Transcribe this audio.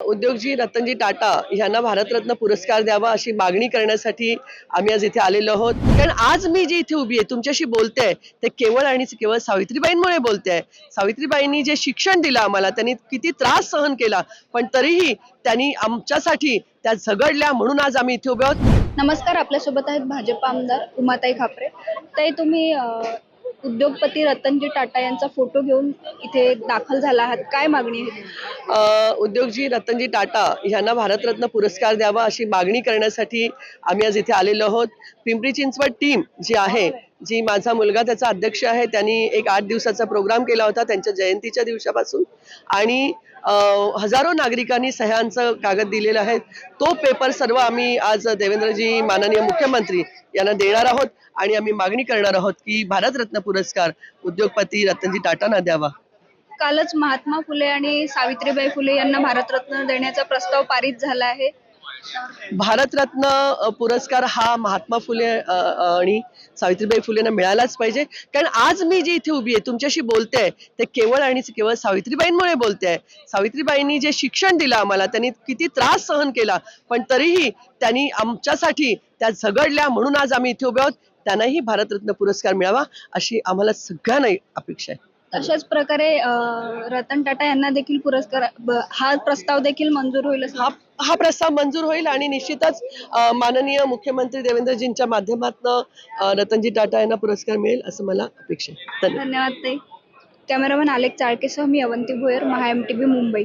उद्योगजी रतनजी टाटा यांना भारतरत्न पुरस्कार द्यावा अशी मागणी करण्यासाठी आम्ही आज इथे आलेलो आहोत. कारण आज मी जी इथे उभी आहे तुमच्याशी बोलते ते केवळ आणि केवळ सावित्रीबाईंमुळे बोलते आहे सावित्रीबाईंनी जे शिक्षण दिलं आम्हाला त्यांनी किती त्रास सहन केला पण तरीही त्यांनी आमच्यासाठी त्या झगडल्या म्हणून आज आम्ही इथे उभे आहोत. नमस्कार आपल्यासोबत आहेत भाजप आमदार उमाताई खापरे. ते तुम्ही उद्योगपती रतनजी टाटा यांचा फोटो घेऊन इथे दाखल झाला आहात. काय मागणी आहे? उद्योगजी रतनजी टाटा यांना भारतरत्न पुरस्कार द्यावा अशी मागणी करण्यासाठी आम्ही आज इथे आलेलो आहोत. पिंपरी चिंचवड टीम जी आहे जी माझा मुलगा त्याचा अध्यक्ष आहे त्यांनी एक आठ दिवसाचा प्रोग्राम केला होता त्यांच्या जयंतीच्या दिवसापासून. आणि हजारो नागरिकांनी सह्यांचं कागद दिलेलं आहे. तो पेपर सर्व आम्ही आज देवेंद्रजी माननीय मुख्यमंत्री यांना देणार आहोत आणि आम्ही मागणी करणार आहोत की भारतरत्न पुरस्कार उद्योगपती रतनजी टाटांना द्यावा. कालच महात्मा फुले आणि सावित्रीबाई फुले यांना भारतरत्न देण्याचा प्रस्ताव पारित झाला आहे. भारतरत्न पुरस्कार हा महात्मा फुले आणि सावित्रीबाई फुलेंना मिळालाच पाहिजे. कारण आज मी जी इथे उभी आहे तुमच्याशी बोलते ते केवळ आणि केवळ सावित्रीबाईंमुळे बोलते आहे. सावित्रीबाईंनी जे शिक्षण दिलं आम्हाला त्यांनी किती त्रास सहन केला पण तरीही त्यांनी आमच्यासाठी त्या झगडल्या म्हणून आज आम्ही इथे उभे आहोत. त्यांनाही भारतरत्न पुरस्कार मिळावा अशी आम्हाला सगळ्यांना अपेक्षा आहे. तशाच प्रकारे रतन टाटा यांना देखील पुरस्कार ब- हा प्रस्ताव देखील मंजूर होईल असं हा हा प्रस्ताव मंजूर होईल आणि निश्चितच अ, माननीय मुख्यमंत्री देवेंद्रजींच्या माध्यमातून रतनजी टाटा यांना पुरस्कार मिळेल असं मला अपेक्षा आहे. धन्यवाद. धन्यवाद ताई. कॅमेरामॅन आलेख चाळकेसह मी अवंती भोयर महा एम टी मुंबई.